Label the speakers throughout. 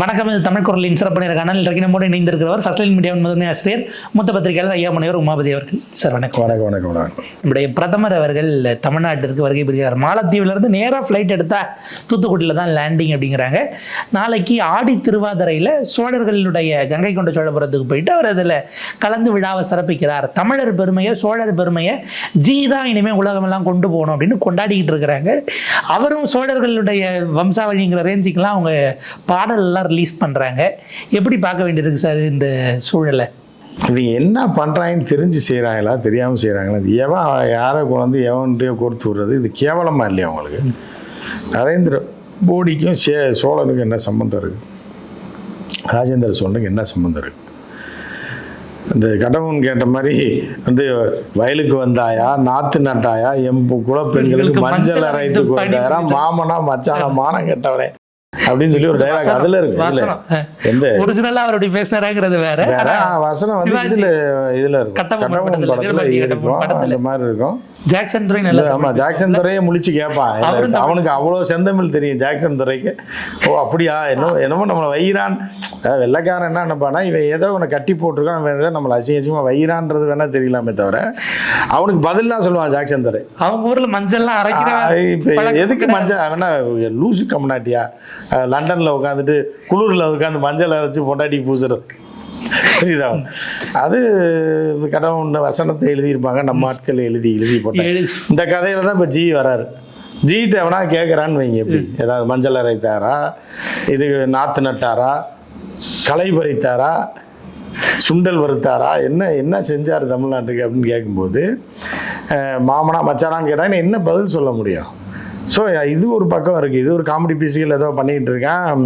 Speaker 1: வணக்கம் இது தமிழ் குரலின் சிறப்பு நேர்காணல் இன்றைக்கு நம்மோடு இணைந்திருக்கிறவர் ஃபர்ஸ்ட் லைன் மீடியாவின் முதன்மை ஆசிரியர் மூத்த பத்திரிகையாளர் ஐயா முனைவர் உமாபதி அவர்கள். சார் வணக்கம்.
Speaker 2: வணக்கம் வணக்கம் வணக்கம்.
Speaker 1: நம்முடைய பிரதமர் அவர்கள் தமிழ்நாட்டிற்கு வருகை புரிகிறார். மாலத்தீவிலிருந்து நேராக ஃப்ளைட் எடுத்தா தூத்துக்குடியில் தான் லேண்டிங் அப்படிங்கிறாங்க. நாளைக்கு ஆடி திருவாதிரையில் சோழர்களுடைய கங்கை கொண்ட சோழபுரத்துக்கு போயிட்டு அவர் அதில் கலந்து விழாவை சிறப்பிக்கிறார். தமிழர் பெருமையை சோழர் பெருமையை ஜி தான் இனிமேல் உலகமெல்லாம் கொண்டு போகணும் அப்படின்னு கொண்டாடிக்கிட்டு இருக்கிறாங்க. அவரும் சோழர்களுடைய வம்சாவழிங்கிற ரேஞ்சுக்கெல்லாம் அவங்க பாடல் எல்லாம் ரிலீஸ் பண்ணுறாங்க எப்படி பார்க்க வேண்டியிருக்கு சார் இந்த சூழலை?
Speaker 2: இது என்ன பண்ணுறாங்கன்னு தெரிஞ்சு செய்கிறாங்களா தெரியாமல் செய்கிறாங்களா இது எவன் யாரை கொண்டு எவன்கிட்டயோ கொடுத்து விடுறது இது கேவலமாக இல்லையா அவங்களுக்கு நரேந்திர மோடிக்கும் சே சோழனுக்கும் என்ன சம்மந்தம் இருக்குது ராஜேந்திர சோழனுக்கு என்ன சம்மந்தம் இருக்குது இந்த கடவுன் கேட்ட மாதிரி வந்து வயலுக்கு வந்தாயா நாத்து நட்டாயா எம் குலப்பெண்களுக்கு மஞ்சள் அரைத்து கொடுத்தாரா மாமனா மச்சானா மானம் கெட்டவனே. அப்படின்னு சொல்லி ஒரு டைலாக் அதுல இருக்கு. எந்த?
Speaker 1: ஒரிஜினலா அவர் அப்படி பேசினாராங்கிறது வேற.
Speaker 2: வசனம் வந்து. இதுல இதுல இருக்கும்.
Speaker 1: கட்டபொம்மன் படத்துல,
Speaker 2: இருக்கும். அந்த மாதிரி இருக்கும்.
Speaker 1: ஜாக்சன் துறை நல்ல
Speaker 2: ஆமா ஜாக்சன் துறையே முழிச்சு கேட்பான். அவனுக்கு அவ்வளவு செந்தமிழ் தெரியும் ஜாக்சன் துறைக்கு ஓ அப்படியா? என்னமோ என்னமோ நம்மளை வைரான். வெள்ளைக்காரன் என்ன நினைப்பானா இவன் ஏதோ உன்னை கட்டி போட்டிருக்கான் அவன் ஏதோ நம்மளை அசிங்க அசிங்கமா வைரான்றது வேணா தெரியலாமே தவிர அவனுக்கு பதிலாம் சொல்லுவான் ஜாக்சன் துறை
Speaker 1: அவங்க ஊர்ல மஞ்சள்லாம் அரைக்கிற
Speaker 2: ஆ, இப்ப எதுக்கு மஞ்சள்? அவனா லூசு கம்னாட்டியா லண்டன்ல உட்காந்துட்டு குளிர்ல உட்காந்து மஞ்சள் அரைச்சு பொண்டாட்டி பூசுறது புரியுதா? அது கடவுள் வசனத்தை எழுதியிருப்பாங்க. நம்ம ஆட்கள் எழுதி எழுதி போட்டாங்க. இந்த கதையில தான் இப்போ ஜி வராரு. ஜிகிட்ட எவனா கேட்குறான்னு வைங்க எப்படி ஏதாவது மஞ்சள் அரைத்தாரா? இது நாற்று நட்டாரா? களை பறித்தாரா? சுண்டல் வறுத்தாரா? என்ன என்ன செஞ்சார் தமிழ்நாட்டுக்கு அப்படின்னு கேட்கும்போது மாமனா மச்சானான்னு கேட்டால் என்ன பதில் சொல்ல முடியும்? ஸோ இது ஒரு பக்கம் இருக்குது இது ஒரு காமெடி பீஸுகள் ஏதோ பண்ணிக்கிட்டு இருக்கேன்.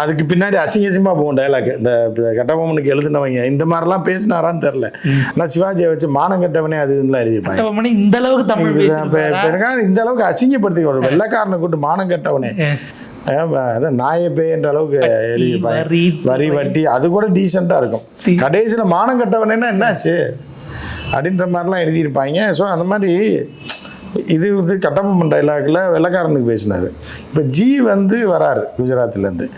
Speaker 2: அதுக்கு பின்னாடி அசிங்க அசிங்கமாக போகும் டைலாக் இந்த கட்டபொம்மனுக்கு எழுதினவங்க இந்த மாதிரிலாம் பேசினாரான்னு தெரில ஆனால் சிவாஜியை வச்சு மானம் கட்டவனே அது இதெல்லாம் எழுதியிருப்பாங்க.
Speaker 1: கட்டபொம்மன் இந்த அளவுக்கு தமிழ்
Speaker 2: இந்த அளவுக்கு அசிங்கப்படுத்தி வெள்ளைக்காரனை கூட்டு மானம் கட்டவனே. அதான் நாயப்பே என்ற அளவுக்கு எழுதியிருப்பாங்க.
Speaker 1: வரி,
Speaker 2: வட்டி அது கூட டீசெண்டா இருக்கும். கடைசியில மானம் கட்டவனேன்னா என்னாச்சு? அப்படின்ற மாதிரிலாம் எழுதியிருப்பாங்க. ஸோ அந்த மாதிரி இது வந்து கட்டபொம்மன் டைலாக்ல வெள்ளைக்காரனுக்கு பேசினது இப்போ ஜி வந்து வராரு குஜராத்லேருந்து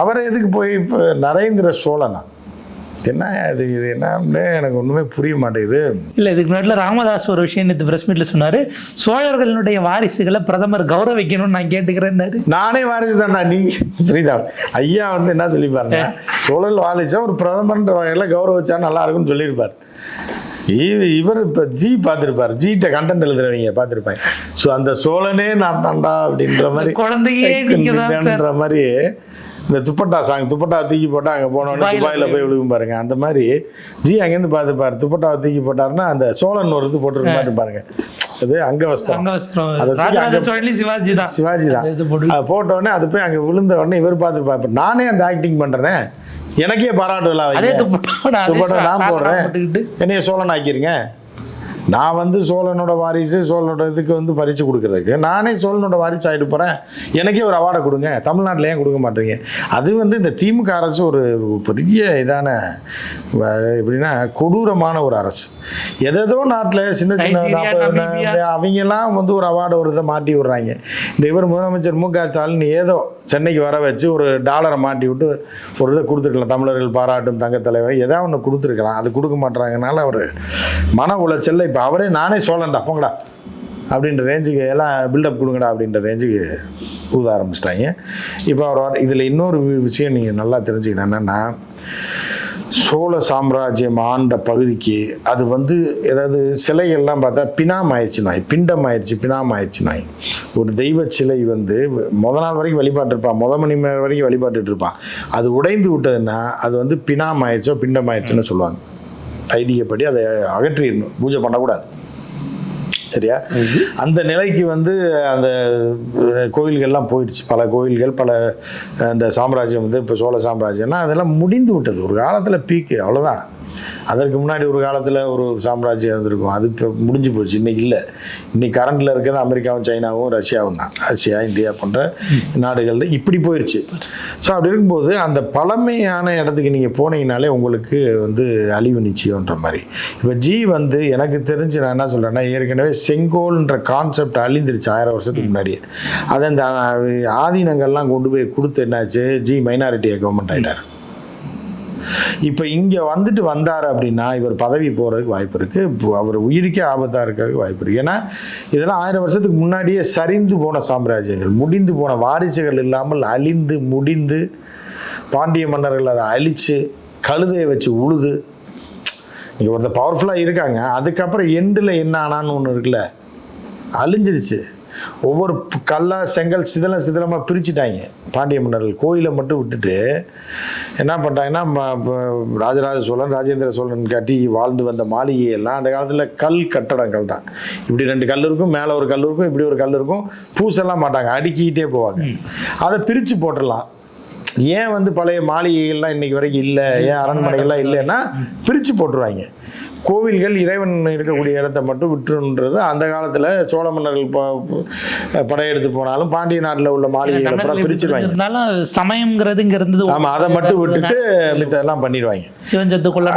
Speaker 2: அவரை எதுக்கு போய் இப்போ நரேந்திர சோழனா? என்ன இது இது என்னன்னு எனக்கு ஒன்றுமே புரிய மாட்டேங்குது.
Speaker 1: இல்ல இதுக்கு முன்னாடி ராமதாஸ் ஒரு விஷயம் நேற்று பிரஸ் மீட்ல சொன்னாரு. சோழர்களுடைய வாரிசுகளை பிரதமர் கௌரவிக்கணும்னு நான் கேட்டுக்கிறேன்னாரு.
Speaker 2: நானே வாரிசு தான்டா நீ புரியுதா? ஐயா வந்து என்ன சொல்லிப்பாருங்க சோழல் வாழிச்சா ஒரு பிரதமர்ன்ற வகையில் கௌரவிச்சா நல்லா இருக்கும்னு சொல்லியிருப்பார். இவர் இப்போ ஜி பார்த்துருப்பார். ஜிட்ட கண்டென்ட் எழுதுறவங்க பார்த்துருப்பாங்க. ஸோ அந்த சோழனே நான் தான்டா அப்படின்ற மாதிரி
Speaker 1: குழந்தையே நீங்க தான் சார்.
Speaker 2: ன்ற மாதிரி இந்த துப்பட்டா சாங் துப்பட்டா தூக்கி போட்டா அங்கே போனோடனே
Speaker 1: துபாயில
Speaker 2: போய் விழுகும் பாருங்க. அந்த மாதிரி ஜி அங்கேருந்து பார்த்துப்பார் துப்பட்டாவை தூக்கி போட்டாருன்னா அந்த சோழன் ஒரு இது போட்டுருக்க மாதிரி பாருங்க. அது அங்க வஸ்திரம்
Speaker 1: அங்கவஸ்திரம் சிவாஜி தான்.
Speaker 2: சிவாஜி தான்.
Speaker 1: போட்டு
Speaker 2: உடனே அது போய் அங்கே விழுந்த உடனே இவர் பார்த்துருப்பார். இப்போ நானே அந்த ஆக்டிங் பண்ணுறேனே எனக்கே பாராட்டு விழா.
Speaker 1: துப்பட்டா நான்
Speaker 2: போடுறேன். என்னைய சோழன் ஆக்கிருங்க நான் வந்து சோழனோட வாரிசு சோழனோட இதுக்கு வந்து பரிசு கொடுக்கறதுக்கு நானே சோழனோட வாரிசு ஆகிட்டு போகிறேன் எனக்கே ஒரு அவார்டை கொடுங்க. தமிழ்நாட்டில் ஏன் கொடுக்க மாட்டீங்க? அது வந்து இந்த திமுக அரசு ஒரு பெரிய இதான எப்படின்னா கொடூரமான ஒரு அரசு. எதேதோ நாட்டில் சின்ன சின்ன. அவங்கெல்லாம் வந்து ஒரு அவார்டு ஒரு இதை மாட்டி விடுறாங்க. இந்த இவர் முதலமைச்சர் மு க ஸ்டாலின் ஏதோ சென்னைக்கு வர வச்சு ஒரு டாலரை மாட்டி விட்டு ஒரு இதை கொடுத்துருக்கலாம். தமிழர்கள் பாராட்டும் தங்க தலைவர் ஏதாவது ஒன்று கொடுத்துருக்கலாம். அது கொடுக்க மாட்றாங்கனால அவர் மன உளைச்சல்ல இப்போ அவரே நானே சோழன்டா போங்கடா. அப்படின்ற ரேஞ்சுக்கு எல்லாம் பில்டப் கொடுங்கடா அப்படின்ற ரேஞ்சுக்கு ஊத ஆரம்பிச்சிட்டாங்க. இப்போ அவர் இதில் இன்னொரு வி- விஷயம் நீங்கள் நல்லா தெரிஞ்சுக்கணும் என்னென்னா சோழ சாம்ராஜ்யம் ஆண்ட பகுதிக்கு அது வந்து ஏதாவது சிலைகள்லாம் பார்த்தா பினாம் ஆயிடுச்சு நாய் பிண்டம் ஆயிடுச்சு பினாம் ஆயிடுச்சு நாய். ஒரு தெய்வ சிலை வந்து முத நாள் வரைக்கும் வழிபாட்டிருப்பான் முத மணி நேரம் வரைக்கும் வழிபாட்டுட்டு இருப்பான் அது உடைந்து விட்டதுன்னா அது வந்து பினாம் ஆயிடுச்சோ பிண்டம் ஆயிடுச்சுன்னு சொல்லுவாங்க. ஐதீகப்படி அதை அகற்றிடணும். பூஜை பண்ணக்கூடாது. சரியா? அந்த நிலைக்கு வந்து அந்த கோயில்கள்லாம் போயிடுச்சு. பல கோயில்கள் பல அந்த இந்த சாம்ராஜ்யம் வந்து இப்போ சோழ சாம்ராஜ்யம்னா அதெல்லாம் முடிந்து விட்டது. ஒரு காலத்தில் பீக்கு அவ்வளோதான் அதற்கு முன்னாடி ஒரு காலத்தில் ஒரு சாம்ராஜ்யம் இருந்திருக்கும். அது இப்போ முடிஞ்சு போச்சு. இன்றைக்கி இல்லை. இன்னைக்கு கரண்டில் இருக்கிறது அமெரிக்காவும் சைனாவும் ரஷ்யாவும் தான். ரஷ்யா இந்தியா போன்ற நாடுகள் தான் இப்படி போயிடுச்சு ஸோ அப்படி இருக்கும்போது அந்த பழமையான இடத்துக்கு நீங்கள் போனீங்கனாலே உங்களுக்கு வந்து அழிவு நிச்சயம்ன்ற மாதிரி. இப்போ ஜி வந்து எனக்கு தெரிஞ்சு நான் என்ன சொல்கிறேன்னா ஏற்கனவே செங்கோல்ன்ற கான்செப்ட் அழிந்துருச்சு ஆயிரம் வருஷத்துக்கு முன்னாடியே. அதை அந்த ஆதீனங்கள்லாம் கொண்டு போய் கொடுத்து என்னாச்சு? ஜி மைனாரிட்டி கவர்மெண்ட் ஆயிட்டார். இப்போ இங்கே வந்துட்டு வந்தார் அப்படின்னா இவர் பதவி போகிறதுக்கு வாய்ப்பு இருக்குது அவர் உயிருக்கே ஆபத்தாக இருக்கிறதுக்கு வாய்ப்பு இருக்குது ஏன்னா இதெல்லாம் ஆயிரம் வருஷத்துக்கு முன்னாடியே சரிந்து போன சாம்ராஜ்யங்கள் முடிந்து போன வாரிசுகள் இல்லாமல் அழிந்து முடிந்து பாண்டிய மன்னர்கள் அதை அழித்து கழுதையை வச்சு உழுது இங்கே ஒருத்தர் பவர்ஃபுல்லாக இருக்காங்க. அதுக்கப்புறம் எண்டில் என்ன ஆனான்னு ஒன்று இருக்குல்ல? அழிஞ்சிருச்சு. ஒவ்வொரு கல்லா செங்கல் சிதலம் சிதலமாக பிரிச்சுட்டாங்க. பாண்டிய மன்னர்கள் கோயிலை மட்டும் விட்டுட்டு என்ன பண்ணிட்டாங்கன்னா ம- ப- ராஜராஜ சோழன் ராஜேந்திர சோழன் கட்டி வாழ்ந்து வந்த மாளிகையெல்லாம் அந்த காலத்தில் கல் கட்டடங்கள் தான். இப்படி ரெண்டு கல் இருக்கும் மேலே ஒரு கல் இருக்கும் இப்படி ஒரு கல் இருக்கும். பூசெல்லாம் மாட்டாங்க. அடுக்கிக்கிட்டே போவாங்க. அதை பிரித்து போட்டுடலாம். ஏன் வந்து பழைய மாளிகைகள்லாம் இன்னைக்கு வரைக்கும் இல்லை? ஏன் அரண்மனைகள்லாம் இல்லைன்னா பிரித்து போட்டுருவாங்க. கோவில்கள் இறைவன் இருக்கக்கூடிய இடத்த மட்டும் விட்டுருன்றது அந்த காலத்தில் சோழ மன்னர்கள் படையெடுத்து போனாலும் பாண்டிய நாட்டில் உள்ள மாளிகைகளை பூரா பிரிச்சிருவாங்க.
Speaker 1: இருந்தாலும் சமயம்ங்கிறது இங்க இருந்தது
Speaker 2: ஆமாம் அதை மட்டும் விட்டுட்டு மித்தெல்லாம் பண்ணிடுவாங்க.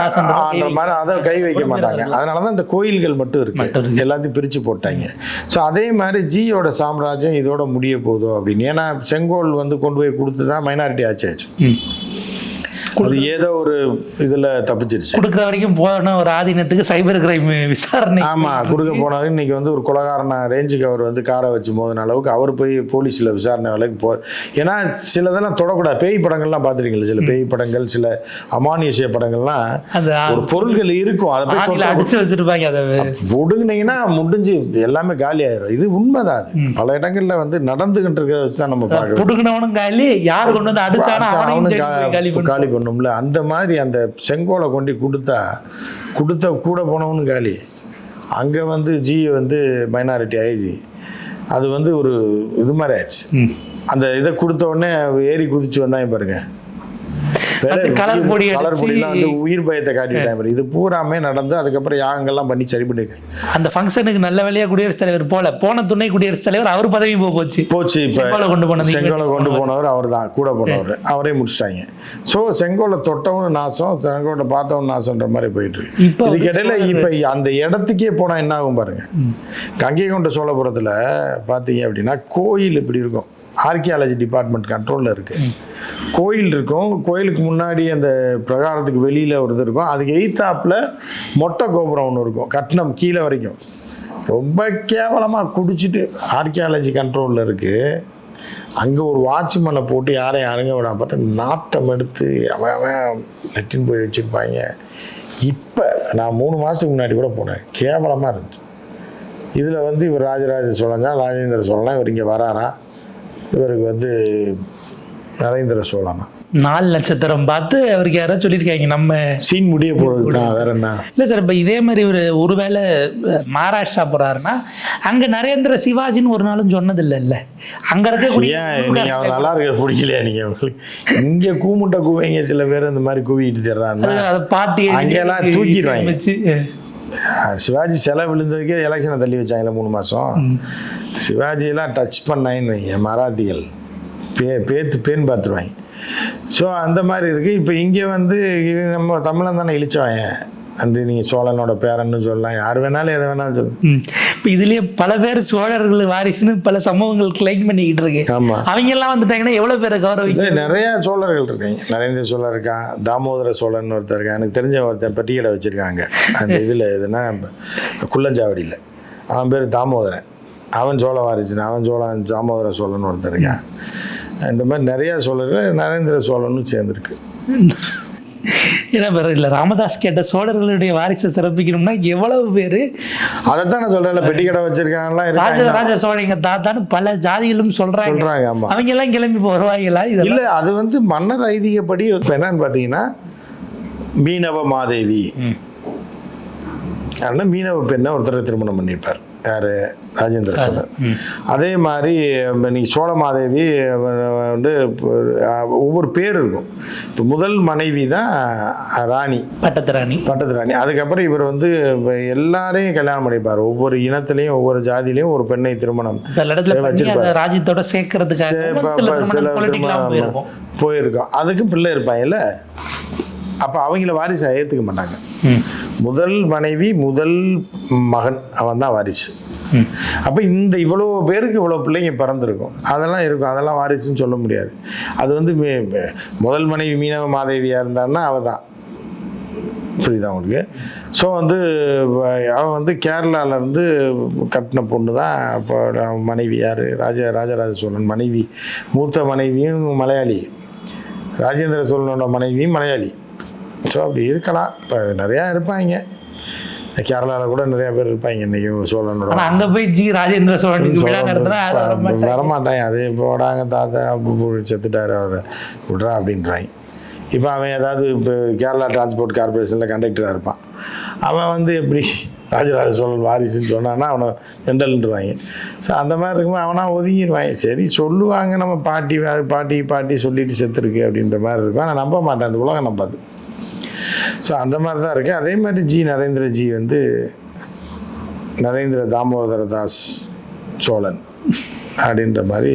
Speaker 1: நாசம்
Speaker 2: ஆன்ற மாதிரி அதை கை வைக்க மாட்டாங்க. அதனால தான் இந்த கோயில்கள் மட்டும் இருக்கு. எல்லாத்தையும் பிரித்து போட்டாங்க. ஸோ அதே மாதிரி ஜியோட சாம்ராஜ்யம் இதோட முடிய போதும் அப்படின்னு. ஏன்னா செங்கோல் வந்து கொண்டு போய் கொடுத்து தான் மைனாரிட்டி ஆச்சு. ஆச்சு. அது ஏதோ ஒரு இதில் தப்பிச்சிருச்சு.
Speaker 1: கொடுக்குற வரைக்கும் போன ஒரு ஆதீனத்துக்கு சைபர் கிரைம் விசாரணை.
Speaker 2: ஆமா கொடுக்க போனாரு. இன்னைக்கு வந்து ஒரு கொலகாரன ரேஞ்சுக்கு அவர் வந்து காரை வச்சு மோதின அளவுக்கு அவர் போய் போலீஸ்ல விசாரணை வேலைக்கு போ ஏன்னா சிலதெல்லாம் தொடக்கூடாது. பேய் படங்கள்லாம் பார்த்துருக்கீங்களா? சில பேய் படங்கள் சில அமானுஷ்ய படங்கள்லாம் ஒரு பொருட்கள் இருக்கும். அதை போய்
Speaker 1: அடிச்சு வச்சிருப்பாங்க அதை.
Speaker 2: ஒடுங்குனீங்கன்னா முடிஞ்சு எல்லாமே காலி ஆயிரும். இது உண்மைதான் பல இடங்கள்ல வந்து நடந்துகிட்டு இருக்கிறத வச்சு தான் நம்ம பார்க்கணும்
Speaker 1: புடுங்கினவனும் காலி. யார் கொண்டு வந்து அடிச்சானோ
Speaker 2: அவனும்
Speaker 1: காலி
Speaker 2: காலி பண்ணும்ல அந்த மாதிரி அந்த செங்கோலை கொண்டு கொடுத்தா கொடுத்த கூட போனவனு காலி. அங்கே வந்து ஜி வந்து மைனாரிட்டி ஆயிடுச்சு. அது வந்து ஒரு இது மாதிரி ஆயிடுச்சு. அந்த இதை கொடுத்த உடனே ஏறி குதிச்சு வந்தாங்க பாருங்க.
Speaker 1: அது கலர் பொடி
Speaker 2: கலர்
Speaker 1: அடிச்சு-
Speaker 2: பொடிலாம் வந்து உயிர் பயத்தை காட்டிட்டாங்க. இது பூராமே நடந்து அதுக்கப்புறம் யாகங்கள்லாம் பண்ணி சரி பண்ணிருக்காங்க?
Speaker 1: அந்த ஃபங்க்ஷனுக்கு நல்ல வேலையா குடியரசுத் தலைவர் போல. போன துணை குடியரசுத் தலைவர் அவர் பதவி போச்சு.
Speaker 2: போச்சு இப்போ
Speaker 1: செங்கோலை கொண்டு போனது
Speaker 2: செங்கோலை கொண்டு போனவர் அவர் தான் கூட போனவர். அவரே முடிச்சிட்டாங்க. ஸோ செங்கோலை தொட்டவனும் நாசம் செங்கோலை பார்த்தவனும் நாசம்ன்ற மாதிரி போயிட்டு இருக்கு.
Speaker 1: இப்போ
Speaker 2: இதுக்கு இடையில இப்போ அந்த இடத்துக்கே போனால் என்ன ஆகும் பாருங்க. கங்கை கொண்ட சோழபுரத்தில் பார்த்தீங்க அப்படின்னா கோயில் இப்படி இருக்கும். ஆர்கியாலஜி டிபார்ட்மெண்ட் கண்ட்ரோலில் இருக்கு. கோயில் இருக்கும். கோயிலுக்கு முன்னாடி அந்த பிரகாரத்துக்கு வெளியில் ஒரு இது இருக்கும். அதுக்கு எய்த்தாப்பில் மொட்டை கோபுரம் ஒன்று இருக்கும். கட்டணம் கீழே வரைக்கும். ரொம்ப கேவலமாக குடிச்சிட்டு ஆர்கியாலஜி கண்ட்ரோலில் இருக்குது அங்கே ஒரு வாட்ச்மேனை போட்டு யாரையும் யாருங்க விட பார்த்தா நாத்தம் எடுத்து அவன் அவன் நெட்டின் போய் வச்சுருப்பாங்க. இப்போ நான் மூணு மாதத்துக்கு முன்னாடி கூட போனேன். கேவலமாக இருந்துச்சு. இதில் வந்து இவர் ராஜராஜ சோழன் தான் ராஜேந்திர சோழனா இவர் இங்கே வராரா? இவருக்கு வந்து நரேந்திர சோழனா.
Speaker 1: நாலு நட்சத்திரம் பார்த்து அவருக்கு யாரோ சொல்லியிருக்காங்க நம்ம
Speaker 2: சீன் முடிய போகிறது தான் வேற என்ன?
Speaker 1: இல்லை சார் இப்போ இதே மாதிரி ஒரு ஒருவேளை மகாராஷ்டிரா போறாருன்னா அங்க நரேந்திர சிவாஜின்னு ஒரு நாளும் சொன்னது இல்லைல்ல அங்க இருக்கக்கூடிய
Speaker 2: நீங்கள் அவர் நல்லா இருக்க பிடிக்கலையா நீங்கள் உங்களுக்கு இங்கே கூமுட்டை கூவைங்க சில பேர் இந்த மாதிரி கூவிட்டு தர்றான்னா
Speaker 1: அதை பாட்டி
Speaker 2: அங்கெல்லாம் தூக்கிடுவாங்க. சிவாஜி செலை விழுந்ததுக்கே எலெக்ஷனை தள்ளி வச்சாங்களே மூணு மாதம் சிவாஜியெல்லாம் டச் பண்ணாயின்னு வைங்க மராத்திகள். பே பேத்து பேன் பார்த்துருவாங்க ஸோ அந்த மாதிரி இருக்குது இப்போ இங்கே வந்து இது நம்ம தமிழன் தானே இழிச்சவாங்க அந்த நீங்கள் சோழனோட பேரன்னு சொல்லலாம். யார் வேணாலும் எதை வேணாலும் சொல்லலாம்.
Speaker 1: இப்போ இதுலயே பல பேர் சோழர்கள் வாரிசுன்னு பல சம்பவங்கள் கிளைம் பண்ணிக்கிட்டு இருக்கு அவங்க எல்லாம் வந்துட்டாங்கன்னா எவ்வளவு பேரை கௌரவிக்க
Speaker 2: நிறைய சோழர்கள் இருக்காங்க. நரேந்திர சோழர் இருக்கான் தாமோதர சோழன் ஒருத்தர் இருக்கான். எனக்கு தெரிஞ்ச ஒருத்தன் பெட்டி கடை வச்சுருக்காங்க. அந்த இதில் எதுனா குள்ளஞ்சாவடியில் அவன் பேர் தாமோதரன். அவன் சோழ வாரிசுன்னு அவன் சோழன் தாமோதர சோழன் ஒருத்தன் இருக்கான். இந்த மாதிரி நிறைய சோழர்கள் நரேந்திர சோழனும் சேர்ந்துருக்கு.
Speaker 1: ஏன்னா வேற இல்ல ராமதாஸ் கேட்ட சோழர்களுடைய வாரிசை சிறப்பிக்கணும்னா எவ்வளவு பேரு?
Speaker 2: அதைத்தான் நான் சொல்கிறேன் பெட்டி கடை வச்சுருக்காங்கலாம் இருக்காங்க.
Speaker 1: ராஜராஜ சோழன் எங்க தாத்தான்னு பல ஜாதிகளும்
Speaker 2: சொல்கிறாங்க ஆமாம்
Speaker 1: அவங்க எல்லாம் கிளம்பி வருவாங்களா? இதெல்லாம்
Speaker 2: இல்லை அது வந்து மன்னர் ஐதீகப்படி இப்போ என்னன்னு பார்த்தீங்கன்னா மீனவ மாதேவி. யாருன்னா மீனவ பெண்ணை ஒருத்தர் திருமணம் பண்ணியிருப்பார். யார்? ராஜேந்திர சோழர் அதே மாதிரி நீ சோழ மாதேவி வந்து ஒவ்வொரு பேர் இருக்கும். இப்போ முதல் மனைவி தான் ராணி.
Speaker 1: பட்டத்து ராணி.
Speaker 2: பட்டத்து ராணி. அதுக்கப்புறம் இவர் வந்து எல்லாரையும் கல்யாணம் பண்ணிப்பார். ஒவ்வொரு இனத்திலையும் ஒவ்வொரு ஜாதியிலையும் ஒரு பெண்ணை திருமணம்
Speaker 1: ராஜ்யத்தோட சேர்க்கறதுக்காக சில போயிருக்கோம்.
Speaker 2: அதுக்கும் பிள்ளை இருப்பாங்கல்ல? அப்போ அவங்கள வாரிசை ஏற்றுக்க மாட்டாங்க. முதல் மனைவி முதல் மகன் அவன் தான் வாரிசு அப்போ இந்த இவ்வளோ பேருக்கு இவ்வளோ பிள்ளைங்க பிறந்திருக்கும். அதெல்லாம் இருக்கும். அதெல்லாம் வாரிசுன்னு சொல்ல முடியாது. அது வந்து முதல் மனைவி மீனவ மாதேவியாக இருந்தான்னா அவள் தான் புரியுதா உங்களுக்கு? ஸோ வந்து அவன் வந்து கேரளால இருந்து கட்டின பொண்ணு தான் அப்போ அவன் மனைவி யார்? ராஜ ராஜராஜ சோழன் மனைவி. மூத்த மனைவியும் மலையாளி. ராஜேந்திர சோழனோட மனைவியும் மலையாளி. ஸோ அப்படி இருக்கலாம். இப்போ நிறையா இருப்பாங்க. கேரளாவில் கூட நிறைய பேர் இருப்பாங்க இன்னைக்கு சோழனோட
Speaker 1: அங்க போய் ஜி ராஜேந்திர மாட்டாங்க.
Speaker 2: வரமாட்டாங்க. அது போடாங்க தாத்தா அப்பு செத்துட்டாரு அவர். விட்றா அப்படின்றாங்க. இப்போ அவன் ஏதாவது இப்போ கேரளா டிரான்ஸ்போர்ட் கார்பரேஷனில் கண்டக்டராக இருப்பான். அவன் வந்து எப்படி ராஜராஜ சோழன் வாரிசுன்னு சொன்னான்னா அவனை ஜெண்டல்ன்றுவாங்க ஸோ அந்த மாதிரி இருக்கும்போது அவனா ஒதுங்கிடுவாங்க சரி சொல்லுவாங்க. நம்ம பாட்டி பாட்டி பாட்டி சொல்லிட்டு செத்துருக்கு அப்படின்ற மாதிரி இருக்கும். ஆனால் நம்ப மாட்டேன். அந்த உலகம் நம்பாது ஸோ அந்த மாதிரி தான் இருக்குது அதே மாதிரி ஜி நரேந்திர ஜி வந்து நரேந்திர தாமோதர தாஸ் சோழன் அப்படின்ற மாதிரி.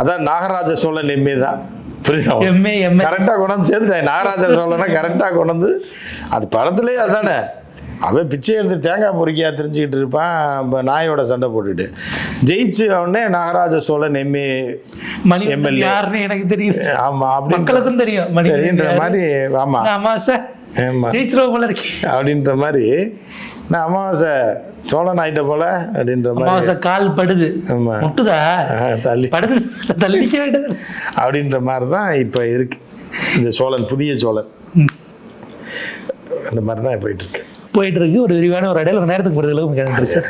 Speaker 2: அதான் நாகராஜ சோழன் எம்ஏ தான். புரியுதா?
Speaker 1: MA MA.
Speaker 2: கரெக்டாக கொண்டு வந்து சேர்த்துட்டேன் நாகராஜ சோழனை கரெக்டாக கொண்டு வந்து அது படத்துலேயே அதானே. அவன் பிச்சை எடுத்து தேங்காய் பொறுக்கியா தெரிஞ்சுக்கிட்டு இருப்பான். இப்போ நாயோட சண்டை போட்டுட்டு. ஜெயிச்சு அவனே நாகராஜ சோழன் எம்ஏ
Speaker 1: மணி. யாருன்னு எனக்கு தெரியுது.
Speaker 2: ஆமாம் அப்படி
Speaker 1: மக்களுக்கும் தெரியும்.
Speaker 2: தெரியுன்ற மாதிரி ஆமாம்
Speaker 1: ஆமா. சார்
Speaker 2: ஆமாம்
Speaker 1: இருக்கேன்
Speaker 2: அப்படின்ற மாதிரி நான் அமாவாசை சோழன் ஆயிட்ட போல அப்படின்ற மாதிரி.
Speaker 1: அமாவாசை கால் படுது.
Speaker 2: ஆமா.
Speaker 1: முட்டுதா?
Speaker 2: தள்ளி.
Speaker 1: படுது. தள்ளிக்க வேண்டியது.
Speaker 2: அப்படின்ற மாதிரி தான் இப்போ இருக்கு. இந்த சோழன் புதிய சோழன். அந்த மாதிரி தான் போயிட்டு இருக்கு.
Speaker 1: போயிட்டு இருக்கு. ஒரு விரிவான ஒரு இடையில ஒரு நேரத்துக்கு போகிறதுக்கு நன்றி சார்